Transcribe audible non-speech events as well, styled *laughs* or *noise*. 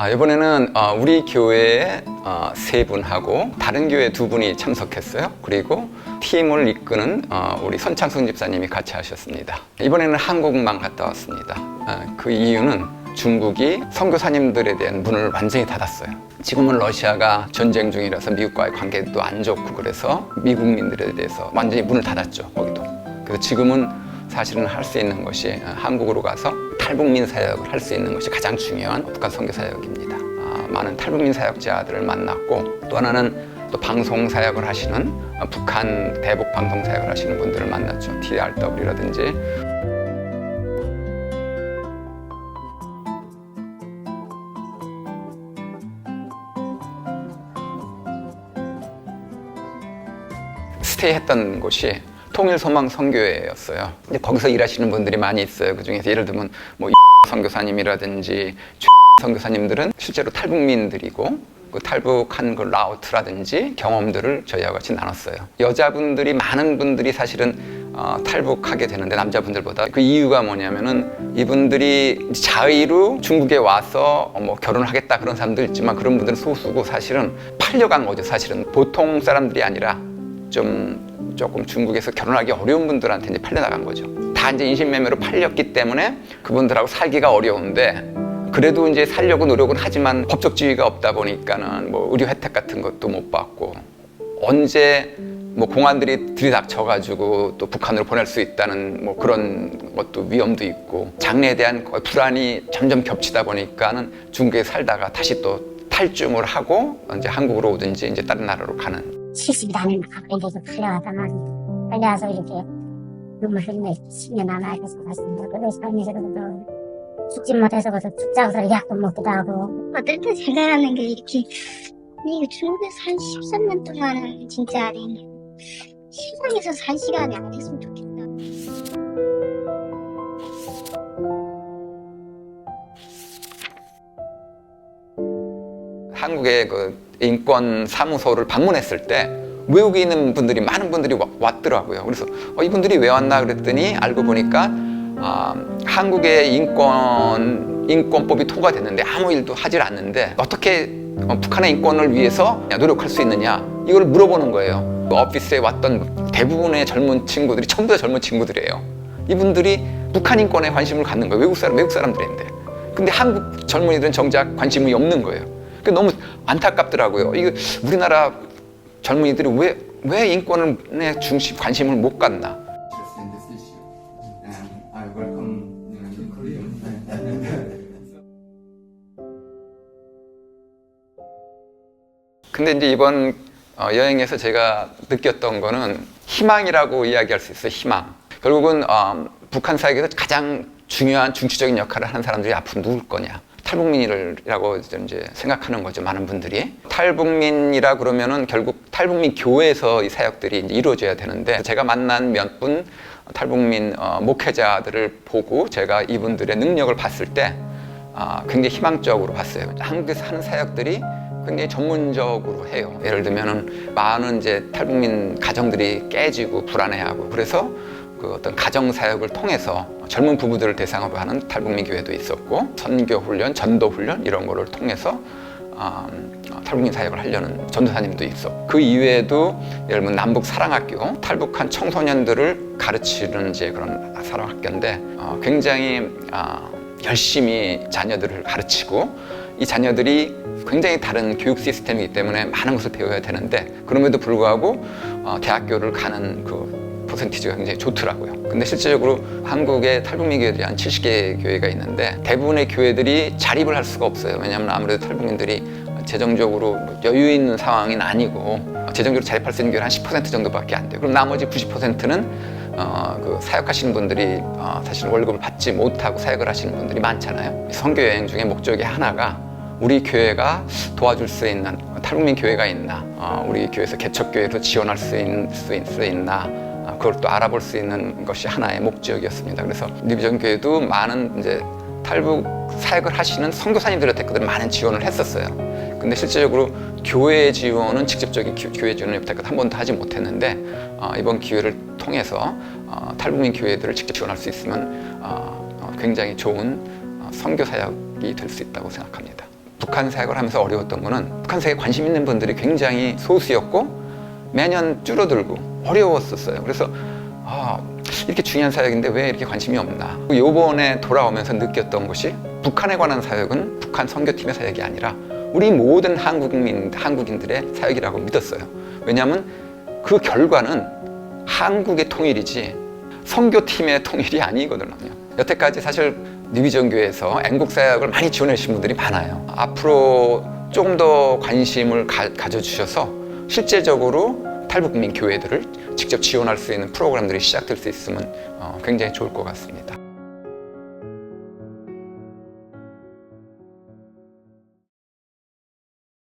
아, 이번에는 어, 우리 교회에 어, 세 분하고 다른 교회 두 분이 참석했어요. 그리고 팀을 이끄는 어, 우리 선창순 집사님이 같이 하셨습니다. 이번에는 한국만 갔다 왔습니다. 어, 그 이유는 중국이 선교사님들에 대한 문을 완전히 닫았어요. 지금은 러시아가 전쟁 중이라서 미국과의 관계도 안 좋고 그래서 미국민들에 대해서 완전히 문을 닫았죠. 거기도. 그래서 지금은 사실은 할 수 있는 것이 어, 한국으로 가서 탈북민 사역을 할 수 있는 것이 가장 중요한 북한 선교 사역입니다. 아, 많은 탈북민 사역자들을 만났고 또 하나는 또 방송 사역을 하시는 어, 북한 대북 방송 사역을 하시는 분들을 만났죠. TRW라든지 스테이 했던 곳이 통일 소망 선교회였어요. 이제 거기서 일하시는 분들이 많이 있어요. 그 중에서 예를 들면 뭐 *laughs* 선교사님이라든지 *laughs* 선교사님들은 실제로 탈북민들이고 그 탈북한 그 라우트라든지 경험들을 저희와 같이 나눴어요. 여자분들이 많은 분들이 사실은 어, 탈북하게 되는데 남자분들보다 그 이유가 뭐냐면은 이분들이 자의로 중국에 와서 어, 뭐 결혼하겠다 그런 사람들 있지만 그런 분들은 소수고 사실은 팔려간 거죠. 사실은 보통 사람들이 아니라 좀 조금 중국에서 결혼하기 어려운 분들한테 이제 팔려나간 거죠. 다 이제 인신매매로 팔렸기 때문에 그분들하고 살기가 어려운데 그래도 이제 살려고 노력은 하지만 법적 지위가 없다 보니까는 뭐 의료 혜택 같은 것도 못 받고 언제 뭐 공안들이 들이닥쳐가지고 또 북한으로 보낼 수 있다는 뭐 그런 것도 위험도 있고 장래에 대한 불안이 점점 겹치다 보니까는 중국에 살다가 다시 또 탈중을 하고 이제 한국으로 오든지 이제 다른 나라로 가는 70이 다 되면 가까이서 팔려왔단 말이에요. 팔려와서 이렇게 눈물 흘리며 10년 남아 이렇게 살았습니다. 그래서 삶에서도 죽지 못해서 그래서 죽자고서 약도 먹기도 하고 어떨 때 생각하는 게 이렇게 이거 중국에서 한 13년 동안은 진짜 세상에서 살 시간이 안 됐으면 좋겠다. 한국의 그 인권 사무소를 방문했을 때 외국에 있는 분들이 많은 분들이 와- 왔더라고요. 그래서 어, 이분들이 왜 왔나 그랬더니 알고 보니까 아, 한국의 인권 인권법이 통과됐는데 아무 일도 하질 않는데 어떻게 어, 북한의 인권을 위해서 노력할 수 있느냐 이걸 물어보는 거예요. 그 오피스에 왔던 대부분의 젊은 친구들이 전부 다 젊은 친구들이에요. 이분들이 북한 인권에 관심을 갖는 거예요. 외국 사람 외국 사람들인데. 근데 한국 젊은이들은 정작 관심이 없는 거예요. 그 너무 안타깝더라고요. 이거 우리나라 젊은이들이 왜, 왜 인권에 중심 관심을 못 갖나? 근데 이제 이번 어, 여행에서 제가 느꼈던 거는 희망이라고 이야기할 수 있어요. 희망. 결국은 어, 북한 사회에서 가장 중요한 중추적인 역할을 하는 사람들이 앞으로 누굴 거냐? 탈북민이라고 이제 생각하는 거죠. 많은 분들이 탈북민이라 그러면은 결국 탈북민 교회에서 이 사역들이 이제 이루어져야 되는데 제가 만난 몇 분 탈북민 어, 목회자들을 보고 제가 이분들의 능력을 봤을 때 아, 굉장히 희망적으로 봤어요. 한국에서 하는 사역들이 굉장히 전문적으로 해요. 예를 들면은 많은 이제 탈북민 가정들이 깨지고 불안해하고 그래서 그 어떤 가정 사역을 통해서 젊은 부부들을 대상으로 하는 탈북민 교회도 있었고 선교 훈련, 전도 훈련 이런 거를 통해서 아, 어, 탈북민 사역을 하려는 전도사님도 있었고 그 이외에도 예를 들면 남북 사랑학교 탈북한 청소년들을 가르치는 이제 그런 사랑학교인데 어, 굉장히 아, 열심히 자녀들을 가르치고 이 자녀들이 굉장히 다른 교육 시스템이기 때문에 많은 것을 배워야 되는데 그럼에도 불구하고 어, 대학교를 가는 그 퍼센티지가 굉장히 좋더라고요. 근데 실제적으로 한국의 탈북민 교회들이 한 70개 교회가 있는데 대부분의 교회들이 자립을 할 수가 없어요. 왜냐하면 아무래도 탈북민들이 재정적으로 뭐 여유 있는 상황은 아니고 재정적으로 자립할 수 있는 교회는 한 10% 정도밖에 안 돼요. 그럼 나머지 90%는 어, 그 사역하시는 분들이 어, 사실 월급을 받지 못하고 사역을 하시는 분들이 많잖아요. 선교 여행 중에 목적이 하나가 우리 교회가 도와줄 수 있는 탈북민 교회가 있나, 어, 우리 교회에서 개척 교회로 지원할 수, 있, 수, 있, 수 있나, 어, 그걸 또 알아볼 수 있는 것이 하나의 목적이었습니다. 그래서 리비전 교회도 많은 이제 탈북 사역을 하시는 선교사님들한테 그들 많은 지원을 했었어요. 근데 실제적으로 교회 지원은 직접적인 교- 교회 지원을 여태까지 한 번도 하지 못했는데 어, 이번 기회를 통해서 어, 탈북민 교회들을 직접 지원할 수 있으면 어, 어, 굉장히 좋은 어, 선교 사역이 될 수 있다고 생각합니다. 북한 사역을 하면서 어려웠던 거는 북한 사역에 관심 있는 분들이 굉장히 소수였고 매년 줄어들고 어려웠었어요. 그래서 아, 이렇게 중요한 사역인데 왜 이렇게 관심이 없나? 요번에 돌아오면서 느꼈던 것이 북한에 관한 사역은 북한 선교팀의 사역이 아니라 우리 모든 한국민, 한국인들의 사역이라고 믿었어요. 왜냐하면 그 결과는 한국의 통일이지 선교팀의 통일이 아니거든요. 여태까지 사실 뉴비전 교회에서 애국 사역을 많이 지원해 주신 분들이 많아요. 앞으로 조금 더 관심을 가, 가져주셔서 실제적으로 탈북민 교회들을 직접 지원할 수 있는 프로그램들이 시작될 수 있으면 어, 굉장히 좋을 것 같습니다.